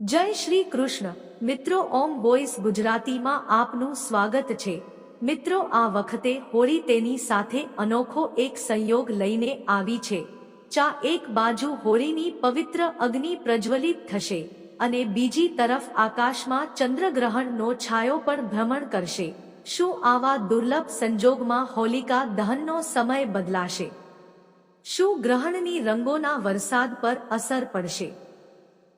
જય શ્રી કૃષ્ણ. મિત્રો, ઓમ બોયસ ગુજરાતીમાં આપનું સ્વાગત છે. મિત્રો, આ વખતે હોળી તેની સાથે અનોખો એક સંયોગ લઈને આવી છે. ચા એક બાજુ હોળીની પવિત્ર અગ્નિ પ્રજ્વલિત થશે અને બીજી તરફ આકાશમાં ચંદ્રગ્રહણનો છાયો પણ ભ્રમણ કરશે. શું આવા દુર્લભ સંજોગમાં હોલિકા દહનનો સમય બદલાશે? શું ગ્રહણની રંગોના વરસાદ પર અસર પડશે?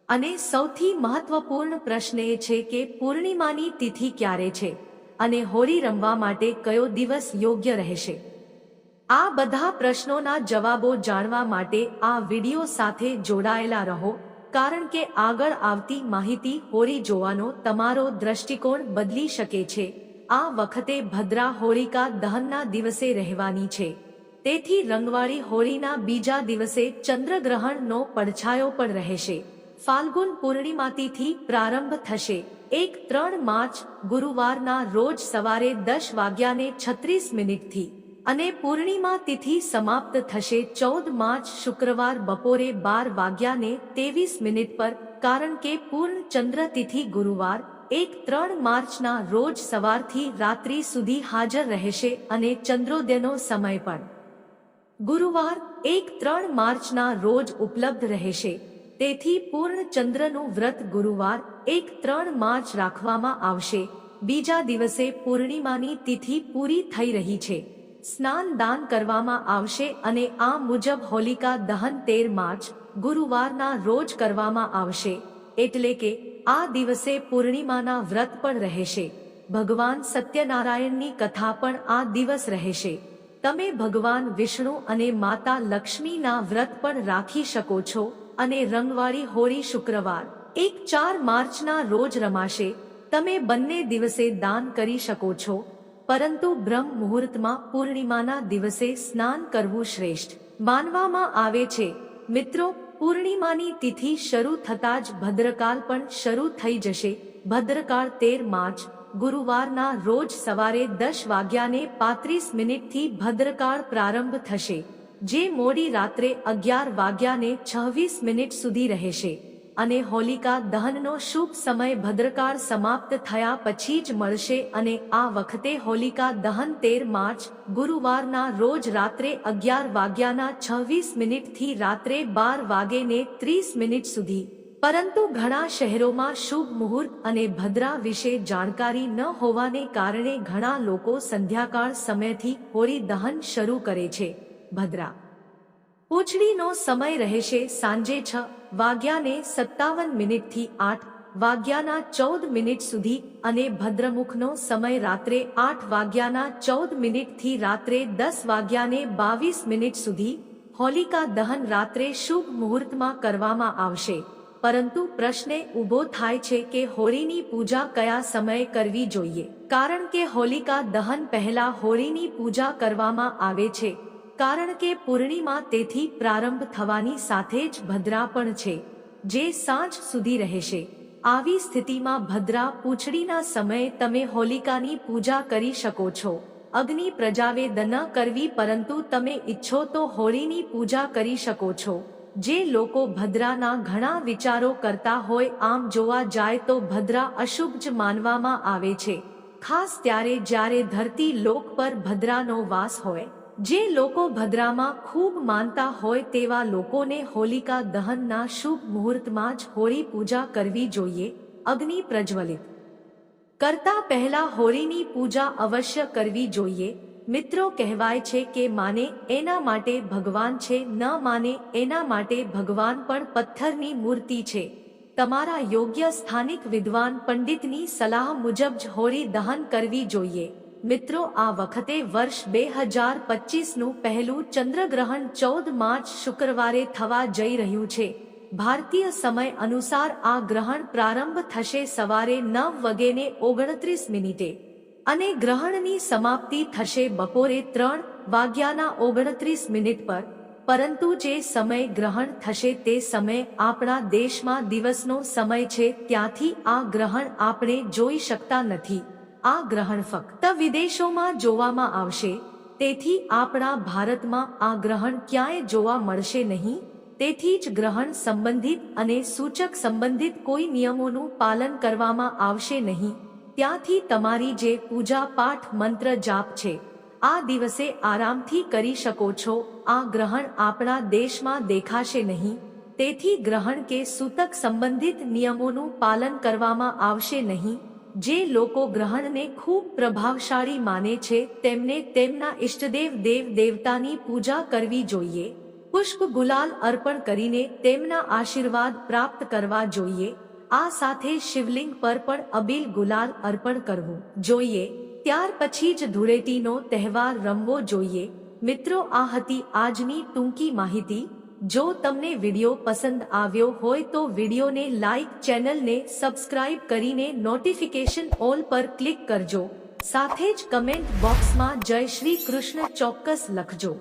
અને સૌથી મહત્વપૂર્ણ પ્રશ્ન એ છે કે પૂર્ણિમાની તિથિ ક્યારે છે અને હોળી રમવા માટે કયો દિવસ યોગ્ય રહેશે? આ બધા પ્રશ્નોના જવાબો જાણવા માટે આ વિડિયો સાથે જોડાયેલા રહો, કારણ કે આગળ આવતી માહિતી હોળી જોવાનો તમારો દ્રષ્ટિકોણ બદલી શકે છે. આ વખતે ભદ્રા હોળિકા દહનના દિવસે રહેવાની છે. તેથી રંગવાળી હોળીના બીજા દિવસે ચંદ્રગ્રહણનો પડછાયો પણ રહેશે. ફાલ્ગુન પૂર્ણિમાથી પ્રારંભ થશે. એક ત્રણ માર્ચ, ગુરુવારના રોજ સવારે દસ વાગ્યાને છત્રીસ મિનિટથી. અને પૂર્ણિમા તિથિ સમાપ્ત થશે ચૌદ માર્ચ શુક્રવાર બપોરે બાર વાગ્યાને ત્રેવીસ મિનિટ પર, કારણ કે પૂર્ણ ચંદ્ર તિથિ ગુરુવાર, એક ત્રણ માર્ચના રોજ સવારથી રાત્રિ સુધી હાજર રહેશે અને ચંદ્રોદયનો સમય પણ. ગુરુવાર, એક ત્રણ માર્ચના રોજ ઉપલબ્ધ રહેશે. તેથી પૂર્ણ ચંદ્રનું વ્રત ગુરુવાર એક ત્રણ માર્ચ રાખવામાં આવશે. બીજા દિવસે પૂર્ણિમાની તિથિ પૂરી થઈ રહી છે. સ્નાન દાન કરવામાં આવશે અને આ મુજબ હોલિકા દહન તેર માર્ચ ગુરુવારના રોજ કરવામાં આવશે. એટલે કે આ દિવસે પૂર્ણિમાના વ્રત પણ રહેશે. ભગવાન સત્યનારાયણની કથા પણ આ દિવસ રહેશે. તમે ભગવાન વિષ્ણુ અને માતા લક્ષ્મીના વ્રત પણ રાખી શકો છો. અને રંગવાળી હોળી શુક્રવાર, એક ચાર માર્ચના રોજ રમાશે. તમે બંને દિવસે દાન કરી શકો છો. પરંતુ બ્રહ્મ મુહૂર્તમાં પૂર્ણિમાના દિવસે સ્નાન કરવું શ્રેષ્ઠ. માનવામાં આવે છે, મિત્રો, પૂર્ણિમાની તિથિ શરૂ થતાં જ ભદ્રકાલ પણ શરૂ થઈ જશે. ભદ્રકાળ તેર માર્ચ, ગુરુવારના રોજ સવારે દસ વાગ્યાને પાંત્રીસ મિનિટથી ભદ્રકાળ પ્રારંભ થશે. જે મોડી રાત્રે અગિયાર વાગ્યાને છવ્વીસ મિનિટ સુધી રહેશે. અને હોલિકા દહનનો શુભ સમય ભદ્રકાળ સમાપ્ત થયા પછી જ મળશે અને આ વખતે હોલિકા દહન તેર માર્ચ, ગુરુવારના રોજ રાત્રે અગિયાર વાગ્યાના છવ્વીસ મિનિટથી રાત્રે બાર વાગેને ત્રીસ મિનિટ સુધી. પરંતુ ઘણા શહેરોમાં શુભ મુહૂર્ત અને ભદ્રા વિશે જાણકારી ન હોવાને કારણે ઘણા લોકો સંધ્યાકાળ સમયથી હોળી દહન શરૂ કરે છે. ભદ્રા. પૂંછડીનો સમય રહેશે સાંજે છ વાગ્યાને સત્તાવન મિનિટથી આઠ વાગ્યાના ચૌદ મિનિટ સુધી અને ભદ્રમુખનો સમય રાત્રે આઠ વાગ્યાના ચૌદ મિનિટથી રાત્રે દસ વાગ્યાને બાવીસ મિનિટ સુધી હોલિકા દહન રાત્રે શુભ મુહૂર્તમાં કરવામાં આવશે. પરંતુ પ્રશ્ન ઊભો થાય છે કે હોળીની પૂજા કયા સમયે કરવી જોઈએ? કારણ કે હોલિકા દહન પહેલા હોળીની પૂજા કરવામાં આવે છે. કારણ કે પૂર્ણિમા તેથી પ્રારંભ થવાની સાથે જ ભદ્રા પણ છે, જે સાંજ સુધી રહેશે. આવી સ્થિતિમાં ભદ્રા પૂંછડીના સમયે તમે હોલિકાની પૂજા કરી શકો છો. અગ્નિ પ્રજાવેદ ન કરવી પરંતુ તમે ઈચ્છો તો હોળીની પૂજા કરી શકો છો. જે લોકો ભદ્રાના ઘણા વિચારો કરતા હોય આમ જોવા જાય તો ભદ્રા અશુભ જ માનવામાં આવે છે. ખાસ ત્યારે જ્યારે ધરતી લોક પર ભદ્રાનો વાસ હોય. જે લોકો ભદ્રામાં ખૂબ માનતા હોય તેવા લોકોને હોલિકા દહનના શુભ મુહૂર્તમાં જ હોળી પૂજા કરવી જોઈએ, અગ્નિ પ્રજ્વલિત. કરતા પહેલા હોળીની પૂજા અવશ્ય કરવી જોઈએ. મિત્રો કહેવાય છે કે માને એના માટે ભગવાન છે, ન માને એના માટે ભગવાન પણ પથ્થરની મૂર્તિ છે. તમારા યોગ્ય સ્થાનિક વિદ્વાન પંડિતની સલાહ મુજબ જ હોળી દહન કરવી જોઈએ. મિત્રો, આ વખતે વર્ષ બે હજાર પચીસનું પહેલું ચંદ્રગ્રહણ ચૌદ માર્ચ શુક્રવારે થવા જઈ રહ્યું છે. ભારતીય સમય અનુસાર આ ગ્રહણ પ્રારંભ થશે સવારે નવ વગેને ઓગણત્રીસ મિનિટે. અને ગ્રહણની સમાપ્તિ થશે બપોરે ત્રણ વાગ્યાના ઓગણત્રીસ મિનિટ પર. પરંતુ જે સમય ગ્રહણ થશે તે સમય આપણા દેશમાં દિવસનો સમય છે, ત્યાંથી આ ગ્રહણ આપણે જોઈ શકતા નથી. આ ગ્રહણ ફક્ત વિદેશોમાં જોવામાં આવશે, તેથી આપણા ભારતમાં આ ગ્રહણ ક્યાંય જોવા મળશે નહીં, તેથી જ ગ્રહણ સંબંધિત અને સૂચક સંબંધિત કોઈ નિયમોનું પાલન કરવામાં આવશે નહીં, ત્યાંથી તમારી જે પૂજા પાઠ મંત્ર જાપ છે, આ દિવસે આરામથી કરી શકો છો, આ ગ્રહણ આપણા દેશમાં દેખાશે નહીં, તેથી ગ્રહણ કે સૂતક સંબંધિત નિયમોનું પાલન કરવામાં આવશે નહીં. જે લોકો ગ્રહણને ખૂબ પ્રભાવશાળી માને છે, તેમને તેમના ઇષ્ટદેવ દેવ દેવતાની પૂજા કરવી જોઈએ, પુષ્પ ગુલાલ અર્પણ કરીને તેમના આશીર્વાદ પ્રાપ્ત કરવા જોઈએ. આ સાથે શિવલિંગ પર પણ અબીલ ગુલાલ અર્પણ કરવું જોઈએ. ત્યાર પછી જ ધૂળેટીનો તહેવાર રમવો જોઈએ. મિત્રો, આ હતી આજની ટૂંકી માહિતી. જો તમને વિડિયો પસંદ આવ્યો હોય તો વિડિયોને લાઇક ચેનલને સબસ્ક્રાઇબ કરીને નોટિફિકેશન ઓલ પર ક્લિક કરજો. સાથે જ કમેન્ટ બોક્સમાં જય શ્રી કૃષ્ણ ચોક્કસ લખજો.